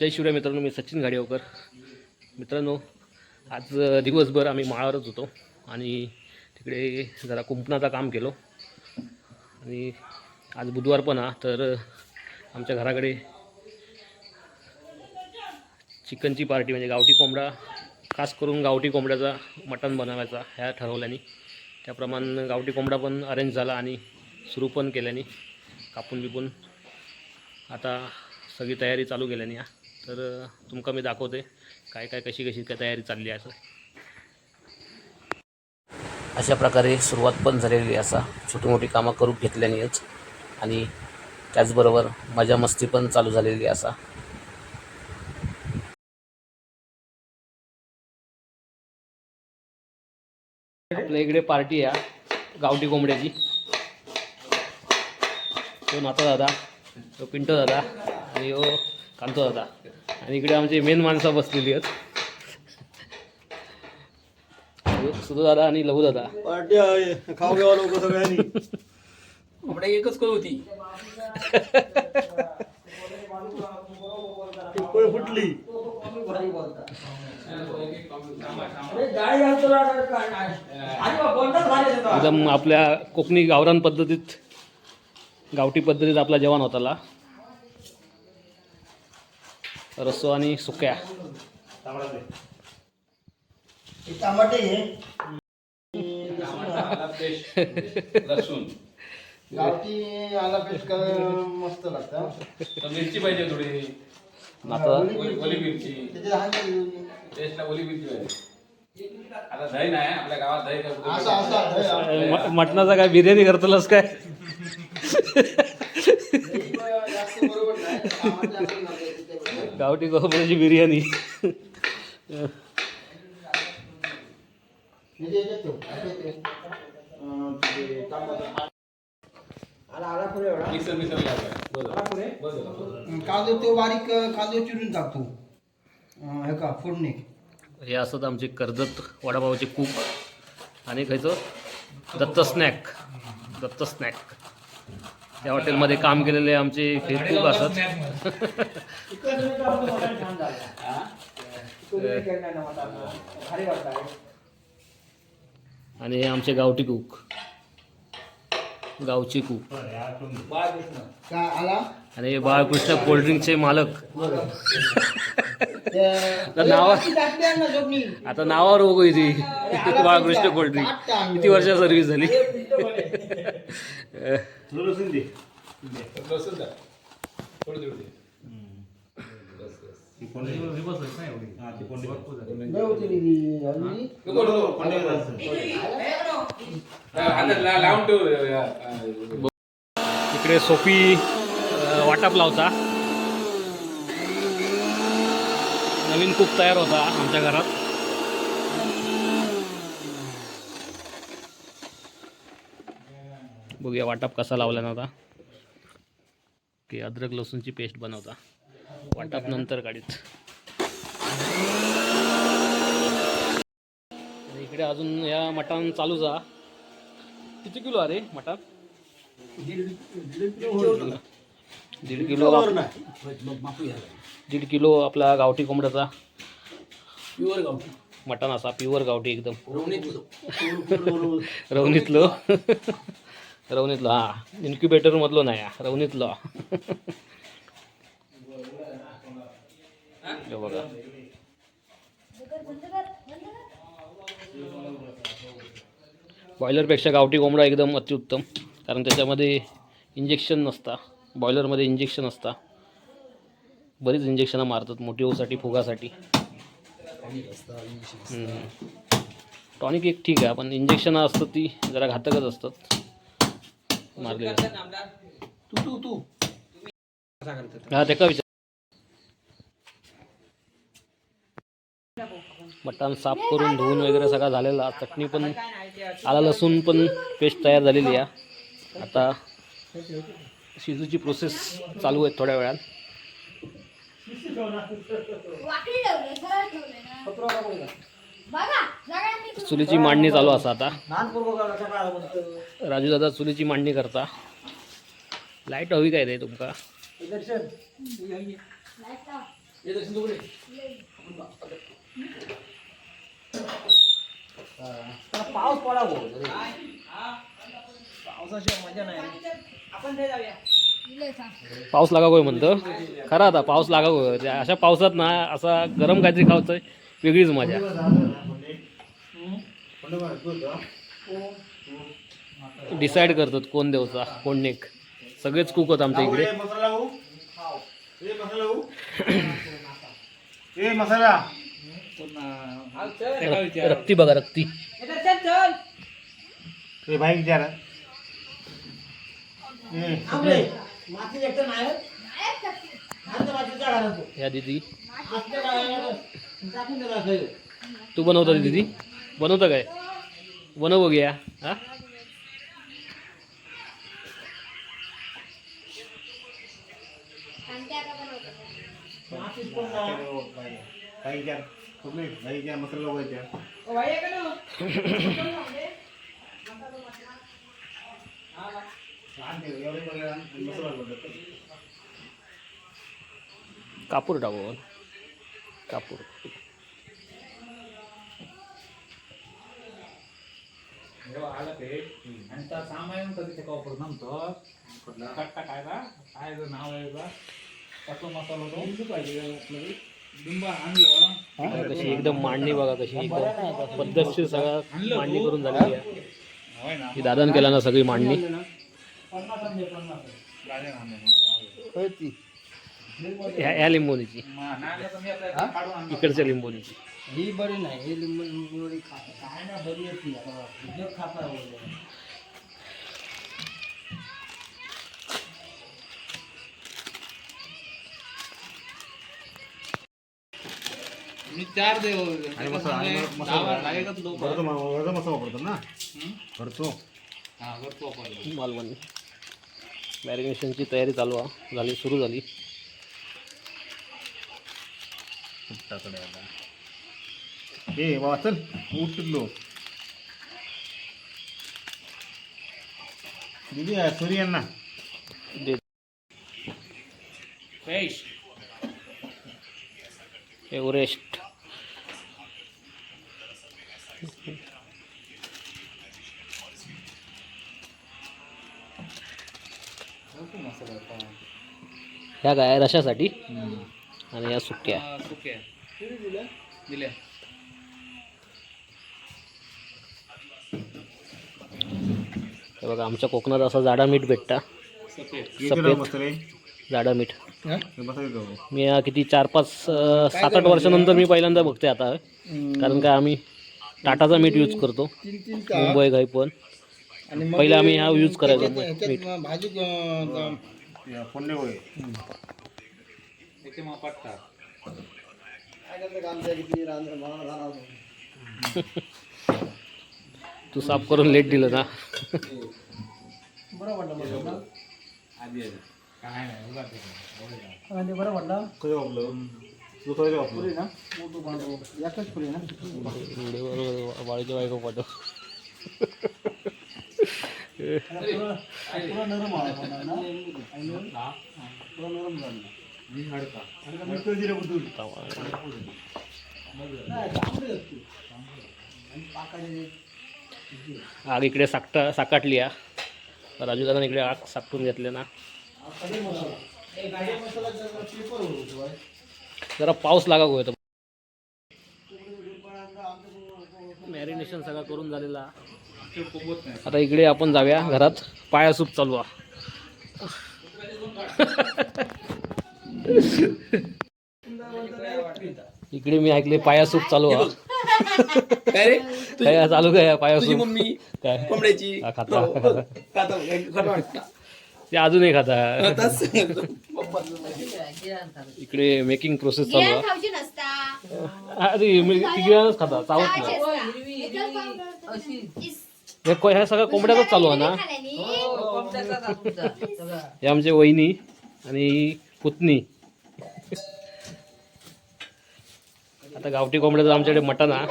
जय शिवराय मित्रांनो मी सचिन गाडीवकर. मित्रांनो आज दिवसभर आम्ही माळावरच होतो आणि तिकडे जरा कुंपणाचं काम केलो. आणि आज बुधवार पण हा तर आमच्या घराकडे चिकनची पार्टी म्हणजे गावठी कोंबडा खास करून गावठी कोंबड्याचा मटण बनवायचा ह्या ठरवल्याने. त्याप्रमाणे गावठी कोंबडा पण अरेंज झाला आणि सुरू पण केल्याने कापून बिपून आता सगळी तयारी चालू केल्याने हा. तर तुमका मी दाखवते काय काय कशी कशी काय तयारी चालली आहे असं. अशा प्रकारे सुरुवात पण झालेली असा. छोटी मोठी कामं करून घेतल्यानेच. आणि त्याचबरोबर मजा मस्ती पण चालू झालेली असा. आपल्या इकडे पार्टी आहे गावठी कोंबड्याची. तो नाता दादा तो पिंटो दादा आणि हो कांतो दादा. आणि इकडे आमची मेन माणसं बसलेली आहेत. सुधू दादा आणि लहू दादा पार्टी आहे. खाऊ घ्यावा लोक सगळ्यांनी. आपल्या एकच कळ होती फुटली. एकदम आपल्या कोकणी गावरान पद्धतीत गावठी पद्धतीत आपला जेवण होताला. रस्सो आणि सुक्या. टमाटे लसूण. गावठी आला पेस्ट मस्त लागतं. मिरची पाहिजे थोडी. आता? ओली मिरची? टेस्टला ओली मिरची पाहिजे. आता दही नाही आपल्या गावात दही मटणाचा काय बिर्याणी करतलंस काय जास्त बरोबर नाही. टमाटे असं लागतं त्याच्यामध्ये. गावठी कोंबड्याची बिर्याणी म्हणजे याच्यात ठेव. याच्यात ठेव. अं, ते टमाटे. आला आला पुढे एवढा मिक्सर मिक्सर लागला बस काजू तो बारीक काजू चिरून टाकतो. हे का फोडणी. हे असत आमचे कर्जत वडापावचे कूक आणि खायचं दत्त स्नॅक दत्त स्नॅक त्या हॉटेलमध्ये काम केलेले आमचे हे कूक असत आणि हे आमचे गावठी कूक गावची कूक आणि हे बाळकृष्ण कोल्ड्रिंकचे मालक नावा आता नावावर बघू इथे बाळकृष्ण कोल्ड्रिंक किती वर्ष सर्व्हिस झाली लसूण द्या थोडी थोडी ती लावून ठेव इकडे सोपी वाटप लावता. नवीन कूक तयार होता आमच्या घरात. बघूया वाटप कसा लावला ना आता. की अद्रक लसूणची पेस्ट बनवता. वाटप नंतर गाडीत. इकडे अजून या मटण चालूच हा किती किलो अरे मटण? दीड किलो दीड किलो आपला गावठी कोंबड्याचा. प्युअर गावठी. मटण असा प्युअर गावठी एकदम. रवणीतलं. रवणीतलं हां हा इन्क्युबेटर मधलो नाही हा, बघा. बॉयलरपेक्षा गावठी कोंबडा एकदम अतिउत्तम कारण त्याच्यामध्ये इंजेक्शन नसता. बॉयलरमध्ये इंजेक्शन असता. बरीच इंजेक्शनं मारतात मोठी होसाठी फुगासाठी टॉनिक एक ठीक आहे पण इंजेक्शन असतात ती जरा घातकच असतात. मारलेली तू तू तू. हा ते का विचार मटण साफ करून धुवून वगैरे सगळा झालेला. चटणी पण आला लसूण पण पेस्ट तयार झालेली आहे. आता शिजूची प्रोसेस चालू आहे थोड्या वेळात चुलीची मांडणी चालू असा आता राजू दादा चुलीची मांडणी करता लाइट हवी काय ते तुमका दर्शन लाइट लावा. पाऊस पडावं पावसाशिवाय मजा नाही दिलंय थांब. पाऊस लागावं म्हणतं खरं आता पाऊस लागा त्या अशा पावसात ना असा गरम काहीतरी खावचं वेगळीच मजा. डिसाईड करतात कोण देवचा कोण नेक. सगळेच कुक होत आमच्या इकडे. मसाला हो ए मसाला हो ए मसाला. रक्- रक्ती बघा रक्ती. भाई विचार ह्या दिदी. तू बनवता दीदी. बनवतं काय? बनव बघूया हा? मसाला कापूर टाकू कापूर. कशी एकदम मांडणी बघा कशी. पद्धतशीर सगळं मांडणी करून झालेली आहे. ही दादान केला ना सगळी मांडणी. होय काढून आणणार इकडच्या लिंबोनीची ही बरी नाही ही लिंबू लिंबू खा काय ना बरी येते आता खाता मी चार देव आणि मसाला- आणि मसाला- लागेलच लोक. वरचा म- वरचा मसाला वापरतो ना? करतो हा करतो आपण मालवणी. मॅरिनेशनची तयारी चालू आहे झाली सुरू झाली. ए बाबा चल उठलो. दिदी सूर्य यांना. दे फ्रेश एव्हरेस्ट ह्या काय रशासाठी. आणि या सुक्या सुके हे बघा आमच्या कोकणात असा जाडा मीठ भेटता सफेद सफेद मसाले जाडा मीठ हे. मी या किती चार पाच अं, सात आठ वर्षानंतर मी पहिल्यांदा बघते आता कारण काय आम्ही टाटाचा मीठ यूज करतो मुंबई घाई पण पहिले आम्ही हा यूज करायचो मीठ भाजी फोडणे मग पटतात तू साफ करून लेट दिलं ना. आधी आधी. काय नाही. बरं तू वाळीच्या बायको पाठव. पुरा नरम आहे ना? पुरा नरम झालं. आग इकडे साकटा साकाटली या राजू दादा इकडे आग साकटून घेतले ना. जरा पाऊस लागा होता. मॅरिनेशन सगळं करून झालेला. आता इकडे आपण जाऊया घरात. पाया सूप चालू आहे. इकडे मी ऐकले पाया सूप चालू आहे. काय रे? काय चालू काय पाया तुझी सूप मम्मी काय? कोंबड्याची? हा, खाता. हो, हो. ते अजूनही खाता. इकडे मेकिंग प्रोसेस चालू अरे मी तिघिजणच खाता चावत नाही. हे ह्या सगळ्या कोंबड्याच चालू आहे ना? खाण्यानी. हे आमचे वहिनी आणि पुतणी. आता गावठी कोंबड्याचं आमच्याकडे मटण ना?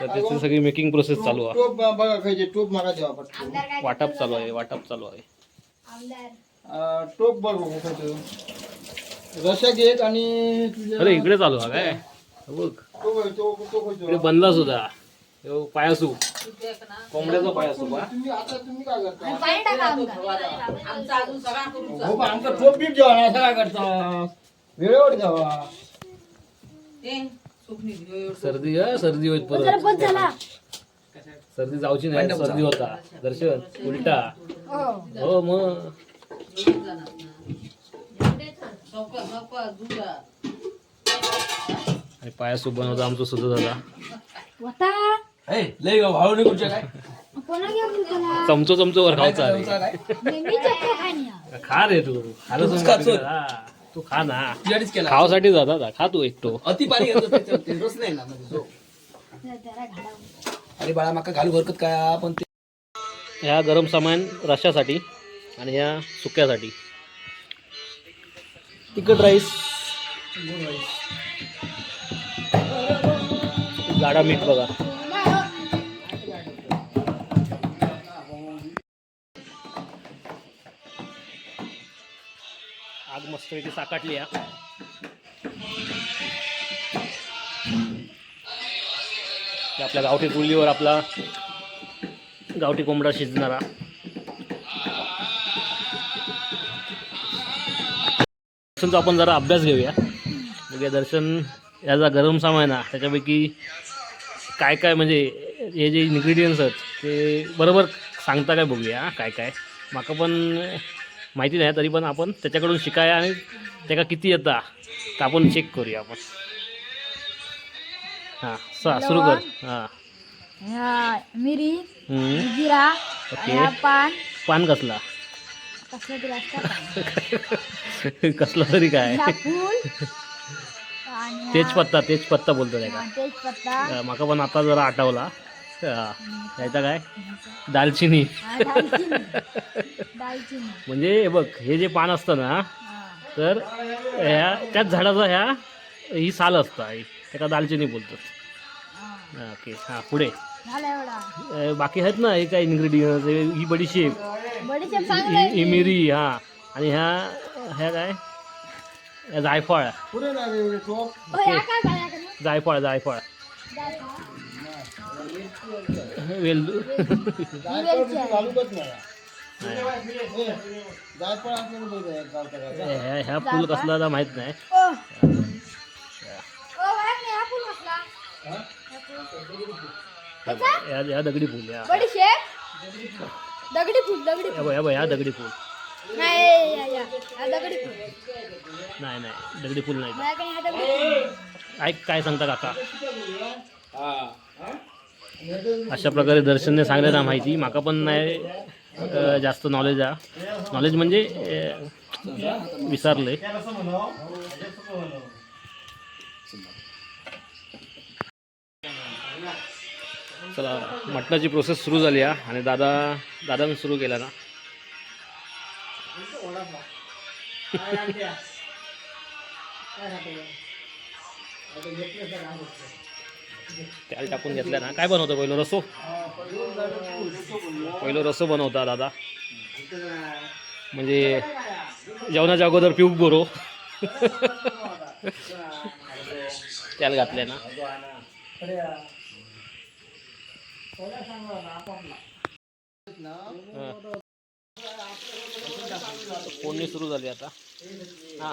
तर त्याची सगळी मेकिंग प्रोसेस चालू आहे टोप बघा खायचे टोप मागा द्यावा पटकन. आमदार काय वाटप? चालू आहे वाटप चालू आहे. आमदार. अं, टोप बघ बघू खायचं घेत आणि तुझ्या अरे इकडे चालू हा काय? हे बघ. तो होय, तो तो होय, तो. इकडे बनला सुद्धा. ह्यो पायासूप. कोंबड्याचा पायासूप हा. तुम्ही आता तुम्ही काय करता? पाणी टाका आमका. हो पण आमचा टोप बीप जेवण असं काय करता? वेळेवर जावा. सर्दी हा सर्दी होत जरा परत. बस झाला सर्दी जाऊची नाही सर्दी होता. दर्शन उलटा. हो. हो मग. आणि पायासूप बनवता आमचं सुद्धा दादा वता ए, लय भाऊ नाही कुठच्या काय? कोणा घेऊन त्याला चमचो चमचो वर काय हा. खा रे तू. खालं तूच समजा खा, तू चोच. जरा. तू खा ना. तुझ्याकडीच केला. खावासाठी जाता दा. खा तू एकटो अति त्याच्यावर ते रस नाही ना म्हणजे जो. अरे बाळा माका घालू हरकत काय? पण ते ह्या गरम सामान रश्यासाठी आणि ह्या सुक्यासाठी. तिखट राईस. जाडा मीठ बघा. आग मस्तपैकी साकाटली या आपल्या गावठी चुलीवर आपला गावठी कोंबडा शिजणारा. दर्शनचा आपण जरा अभ्यास घेऊया. म्हणजे दर्शन याचा गरम सामान आहे ना त्याच्यापैकी काय काय म्हणजे हे जे इन्ग्रेडियंट्स आहेत ते बरोबर सांगता काय बघूया काय काय. माका पण माहिती नाही तरी पण आपण त्याच्याकडून शिकाया आणि त्याला किती येता तर आपण चेक करूया आपण. हां सा सुरू कर. हां. ह्या मिरी हम्म. जिरा ओके. ह्या पान. पान कसला? कसलं तरी असतं? पान. कसला तरी काय? ह्या फूल. आणि ह्या- तेजपत्ता तेजपत्ता बोलतो त्या हा, तेजपत्ता. का माका पण आता जरा आठवला. काय? दालचिनी. हा, दालचिनी. दालचिनी. म्हणजे हे बघ हे जे पान असतं ना हा. तर ह्या त्याच झाडाचा ह्या ही साल असतं त्याला दालचिनी बोलतात हा. हा, ओके हां पुढे. बाकी आहेत ना हे काय इन्ग्रेडियंट ही बडीशेप. चांगलं ही आणि ह्या ह्या काय? जायफळ जायफळ. जायफळ. वेलदू. ह्या ह्या फुल कसला आता माहीत नाही. ओ. ओ, बाहेर नाही, हा फुल कसला? या दगडी फुल या दगडी फुल दगडी फुल. या, या. दगडी फुल. नाही नाही दगडी फुल नाही. ऐक काय सांगता काका? हा? अशा प्रकारे दर्शनने सांगले माहिती. माका पण नाही जास्त नॉलेज आहे नॉलेज म्हणजे विसरले चला मटणाची प्रोसेस सुरू झाली आहे आणि दादा दादाने सुरू केला ना. त्याला टाकून घेतल्या ना. काय बनवतो पहिलं? रसो? पहिलं रसो बनवता दादा. म्हणजे जेवणाच्या अगोदर पिऊक बरो त्याला घातल्या ना. फोडणी सुरू झाली आता. हा.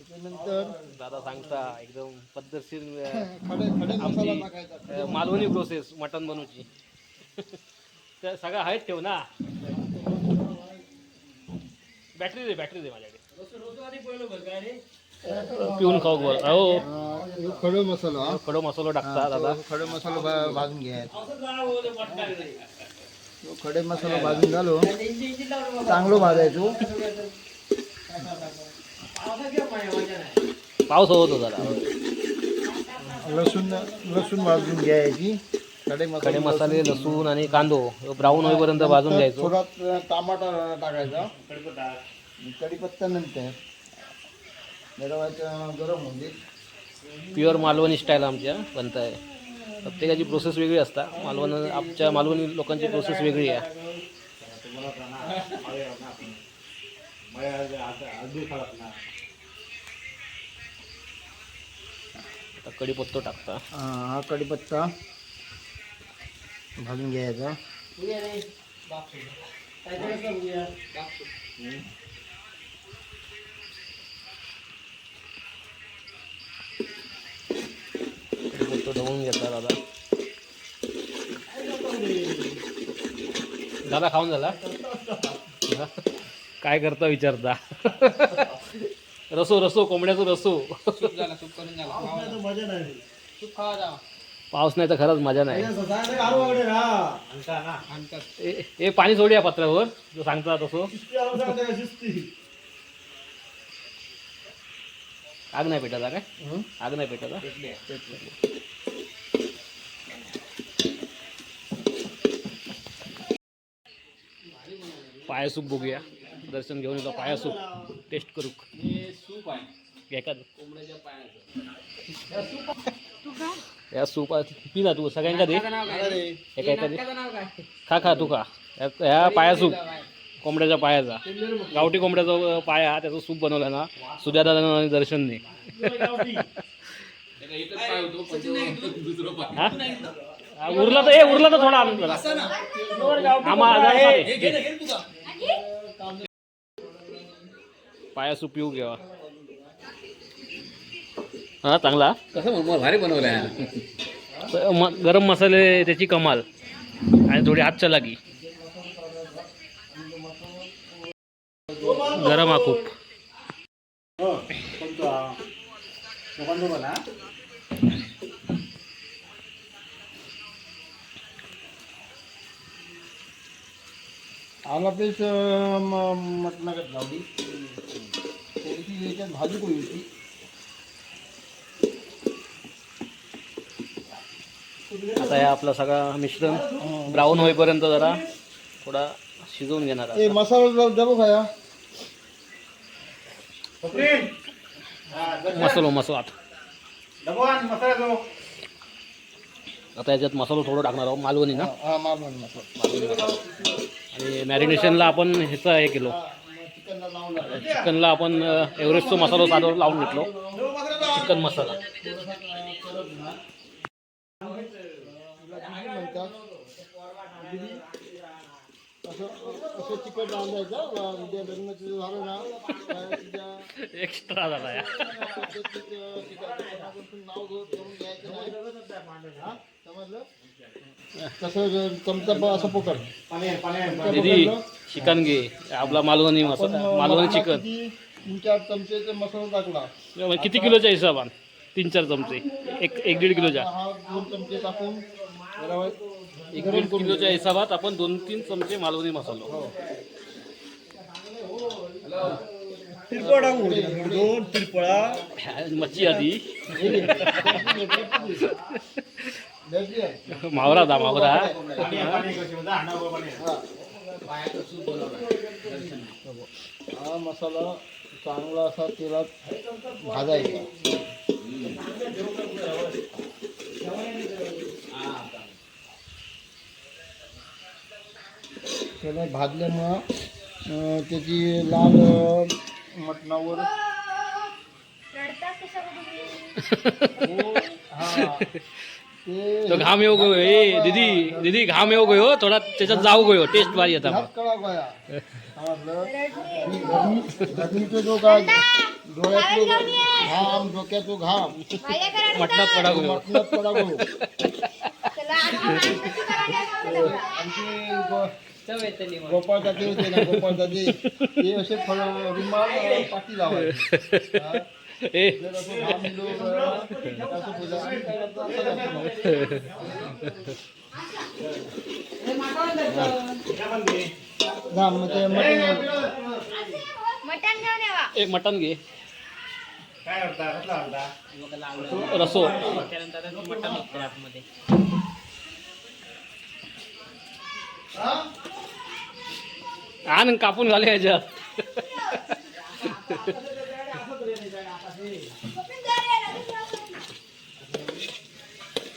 त्याच्यानंतर दादा सांगता एकदम पद्धतशीर खडे खडे मसाला आमची टाकायचा. अं, मालवणी प्रोसेस मटण बनवची. त्या सगळ्या आहेत ठेव ना. बॅटरी दे बॅटरी दे माझ्याकडे. पिऊन खाऊ बरं हो. खडे मसाला. हा. खडो मसालो टाकता दादा. तो खडे मसाला भा- भाजून घ्यायचा तो खडे मसाला भाजून घालो. चांगलो भाजायचो. पाऊस होत होता जरा. लसूण लसूण भाजून घ्यायची. कडे कडे मसाले लसूण आणि कांदो. ब्राऊन होईपर्यंत भाजून घ्यायचो. थोडा टमाटा टाकायचा. कढीपत्ता नंतर गरम होऊन दे. प्युअर मालवणी स्टाईल आमच्या बनत आहे प्रत्येकाची प्रोसेस वेगळी असता. मालवण आमच्या मालवणी लोकांची प्रोसेस वेगळी आहे. आता कढीपत्तो टाकता. हा कढीपत्ता भाजून घ्यायचा. कढीपत्तो ढवळून घेतला दादा. दादा खाऊन झाला? काय करता विचारता? रसो रसो कोंबड्याचं रसो. पाऊस नाही तर खरंच मजा नाही. ए- ए पाणी सोड या पत्रावर जो सांगता तसं. आग नाही पेटायचा काय? आग नाही पेटायचा पाया सूप बघूया. दर्शन घेऊन येतो पाया सूप टेस्ट करू. सूप आहे घ्या का कोंबड्याच्या पायाचं या सूप पी ना तू सगळ्यांका दे. हे काय दे. खा खा तू खा. या- ह्या पाया सूप कोंबड्याच्या पायाचा. गावठी कोंबड्याचा पाया त्याचं सूप बनवलं ना. सुजादानं आणि दर्शनने हा? हा, उरला तर ए उरला तर थोडा आनंद झाला आम्हा हे घे ना, घे ना तुझा. पाया सूप पिऊ घ्यावा. हा चांगला? कसं भारी बनवलाय गरम मसाले त्याची कमाल. आणि थोडी हात चलाकी गरम हा खूप. आला पेस मटणागत लावली थोडीशी याच्यात भाजी कोणी होती. आता हे आपला सगळा मिश्रण ब्राऊन होईपर्यंत जरा थोडा शिजवून घेणार ए आता. मसाला डबो खाया. मसालो मसाला आता. याच्यात मसाला थोडं टाकणार आहोत मालवणी ना. हा मालवण मसाला. आणि मॅरिनेशनला आपण ह्याचा हे केलो. चिकनला आपण एव्हरेस्टचा मसाला साधा लावून घेतलो. चिकन मसाला. एक्स्ट्रा झाला या. नाव हा? तसं चमचा असं पकड दीदी. चिकन घे आपला मालवणी मसाला मालवणी चिकन तीन चार चमचे मसाला टाकला किती किलोच्या हिशोबान तीन चार चमचे एक एक दीड किलोच्या हा दोन चमचे टाकून जरा एक दीड किलोच्या हिशोबात आपण दोन तीन चमचे मालवणी मसालो दोन तिरपळा मच्छी आधी. मावरा दा मावरा. हा मसाला चांगला असा तेलात भाजायचा. त्याला भाजल्यामुळं त्याची लाल मटणावर हो, हा. ते घाम येऊ गयो. ए दीदी दीदी घाम येऊ गयो. थोडा त्याच्यात जाऊ गयो. टेस्ट भारी येता ही घाम डोक्यातो घाम. मटणात पडा गयो मटणात पडा गोपाळ दादे होते ना गोपाळ दादे ते असे फळ रुमाल अं, पाठी लावायचे हा. ए. मटन घे. रसो. आण कापून घाले ह्याच्यात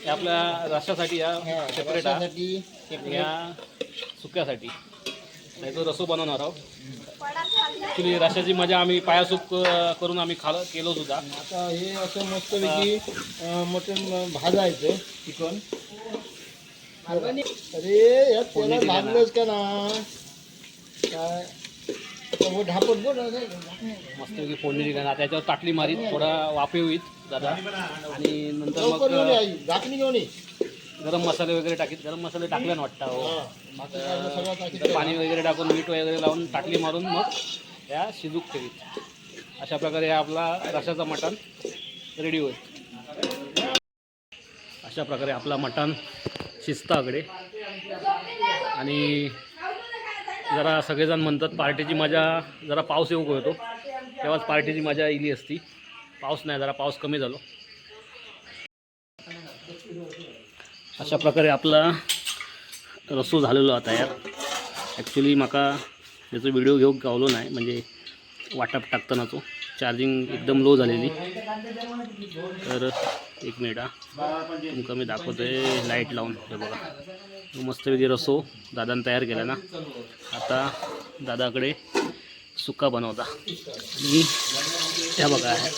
हे आपल्या रशासाठी या हा, सेपरेट separate. या सुक्यासाठी. नाही तो रसो बनवणार आहोत. ॲक्च्युली रशाची मजा आम्ही पायासूप अं, करून आम्ही खाल केलो सुद्धा. आता हे असं मस्तपैकी अं, मटण भाजायचं चिकन. अरे यात त्याला भाजलंच का ना? काय आता वर ढापट बोल मस्तपैकी फोडणी दिली. ना त्याच्यावर ताटली मारीत थोडा वाफे होईत दादा आणि नंतर ये मग ये. गरम मसाले वगैरे टाकीत. गरम मसाले टाकले ना वाटतं हो. हा, पाणी वगैरे टाकून मीठ वगैरे लावून ताटली मारून मग त्या शिजूक ठेवीत. अशा प्रकारे आपला रशाचा मटण रेडी होईल. अशा प्रकारे आपला मटण शिजतं आकडे. आणि जरा सगळेजण म्हणतात पार्टीची मजा जरा पाऊस येऊ होतो तेव्हाच पार्टीची मजा इली असती. पाऊस नाही जरा पाऊस कमी झालो. अशा प्रकारे आपला रसो झालेलो आता यार. ॲक्च्युली म्हाका त्याचो व्हिडिओ घेऊक गावलो नाही म्हणजे वाटप टाकतानाचो. चार्जिंग एकदम लो झालेली. तर एक मिनिट हा. तुमका मी दाखवतोय लाइट लावून. हे बघा. मस्तपैकी रसो दादानं तयार केला ना. आता दादाकडे सुका बनवता. आणि ह्या बघा ह्या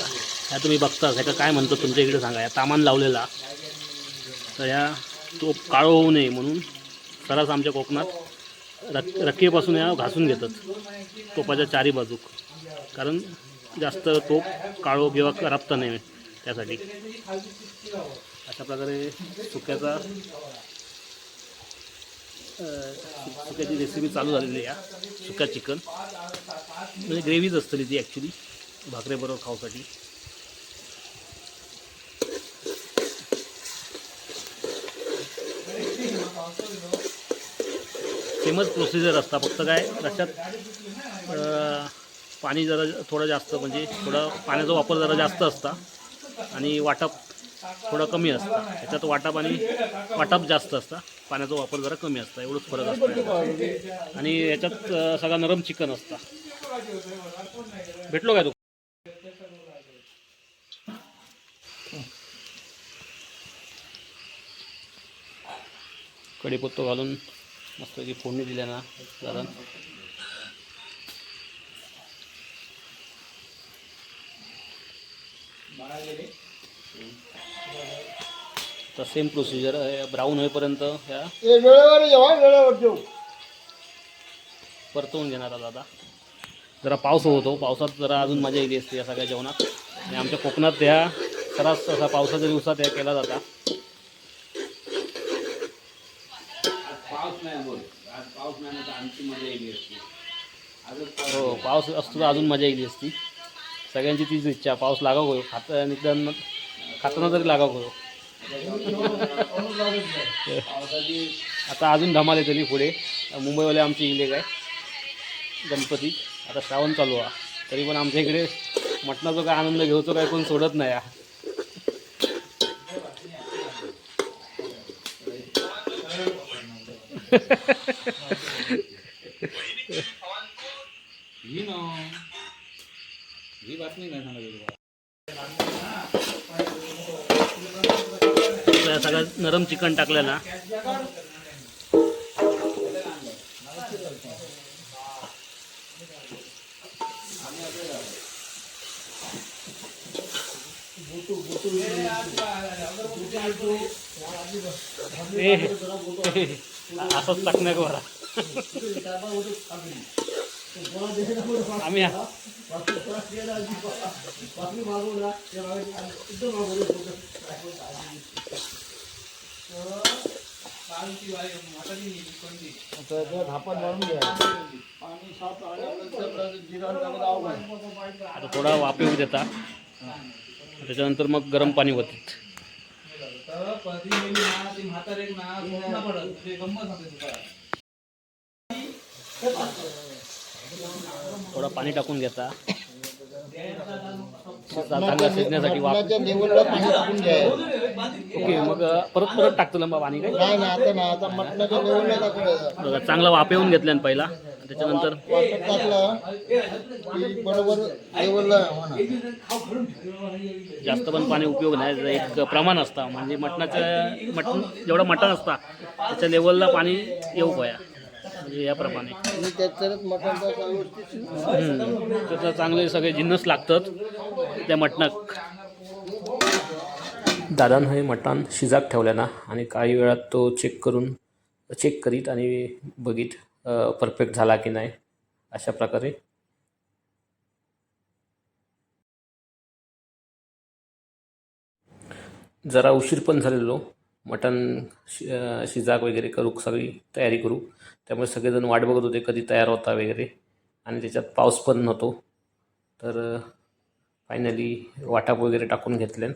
ह्या तुम्ही बघता ह्याचा काय म्हणतो तुमच्या इकडे सांगा. या तामान लावलेला. तर ह्या तो काळो होऊ नये म्हणून सरास आमच्या कोकणात रक रक्केपासून या घासून घेतात. तोपाच्या चारी बाजूक. कारण जास्त तोप काळो किंवा करपता नाही त्यासाठी. अशा प्रकारे सुक्याचा सुक्याची रेसिपी चालू झालेली आहे सुक्या चिकन. म्हणजे ग्रेव्हीच असतली ती ॲक्च्युली भाकरेबरोबर खाऊसाठी. सेमच प्रोसिजर असता. फक्त काय त्याच्यात पाणी जरा थोडं जास्त म्हणजे थोडं पाण्याचा वापर जरा जास्त असता आणि वाटप थोडं कमी असतं. त्याच्यात वाटप आणि वाटप जास्त असतं. पाण्याचा वापर जरा कमी असतं. एवढंच फरक असतं आणि याच्यात सगळा नरम चिकन असतं. भेटलो काय तू? कढीपत्तो घालून मस्तपैकी फोडणी दिल्या ना कारण तर सेम प्रोसिजर ब्राऊन होईपर्यंत ह्या वेळेवर जेव्हा वेळेवर जेव परतवून घेणार आता दादा. जरा पाऊस होतो. पावसात जरा अजून मजा येते असते या सगळ्या जेवणात. आणि आमच्या कोकणात ह्या सरास असा पावसाच्या दिवसात ह्या केला जाता. पाऊस नाही बोल. आज पाऊस नाही ना तर आणखी मजा येईल असती. आजच पाऊस हो पाऊस असतो तर अजून मजा येईल असती. सगळ्यांची तीच इच्छा. पाऊस लागाव गयो खात निदान खाताना तरी लागाव पावसाची आता अजून धमाल येतली पुढे. मुंबईवाले आमचे इले काय गणपती. आता श्रावण चालू आहे. तरी पण आमच्या इकडे मटणाचा काय आनंद घेऊचो काय कोण सोडत नाही हा. ही ना. ही बातमी नाही सांगायची तुला सगळं नरम चिकन टाकलं असंच टाकण्याक बरा आम्ही एकदम मारून घ्या. आता थोडा वाफ येऊ देता. त्याच्यानंतर मग गरम पाणी होते थोडा पाणी टाकून घेता. शिजण्यासाठी वाफ. मटणाच्या लेवलला पाणी टाकून घ्यायचं ओके मग परत परत टाकतो लंबा पाणी काय नाही आता आता बघा चांगला वाफेवून घेतल्यान पहिला. त्याच्यानंतर वाटत टाकलं की बरोबर लेवलला होणार जास्त पण पाणी उपयोग नाही एक प्रमाण असतं. म्हणजे मटणाचं मटण जेवढं मटण असतं त्याच्या लेवलला पाणी येऊ पाया म्हणजे याप्रमाणे आणि त्याच्यात मटणचा व्यवस्थित हम्म. त्याचं चांगले सगळे जिन्नस लागतात त्या मटणाक दादानं हे मटण शिजात ठेवल्या ना आणि काही वेळात तो चेक करून चेक करीत आणि बघित परफेक्ट झाला की नाही अशा प्रकारे. जरा उशीर पण झालेलो. मटण शि शिजाक वगैरे करू सगळी तयारी करू. त्यामुळे सगळेजण वाट बघत होते कधी तयार होता वगैरे. आणि त्याच्यात पाऊस पण नव्हतो. तर फायनली वाटाप वगैरे टाकून घेतले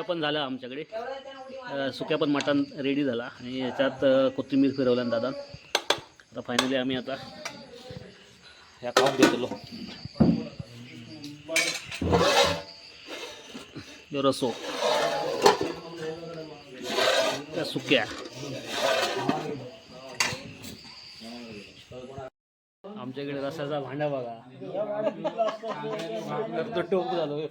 सुक्या पण झाल्या आमच्याकडे. सुक्या पण मटण रेडी झाला. आणि याच्यात कोथिंबीर फिरवल्या दादा. आता फायनली आम्ही आता ह्या खाऊन घेतलो. रसो. त्या सुक्या. आमच्याकडे रसाचा भांडा बघा. तर तो टोप झालो.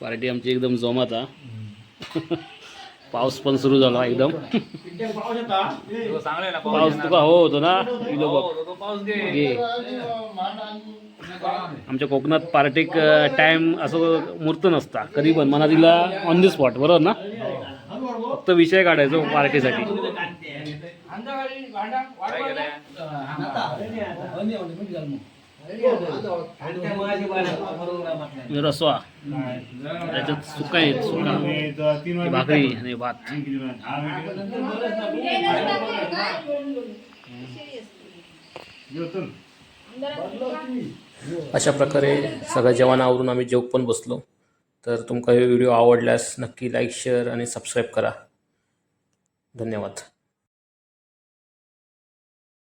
पार्टी आमची एकदम जोमात हा. पाऊस पण सुरू झाला एकदम. पाऊस तुका हो? होतो ना घे आमच्या कोकणात पार्टीक टाइम असं मूर्त नसता. कधी पण मना तिला ऑन दी स्पॉट बरोबर ना? फक्त विषय काढायचो पार्टीसाठी. रसवा. त्याच्यात सुका आहे सुका. भाकरी आणि भात. अशा प्रकारे सगळं जेवण आवरून आम्ही जेव पण बसलो. तर तुमका हे व्हिडिओ आवडल्यास नक्की लाईक शेअर आणि सबस्क्राईब करा. धन्यवाद.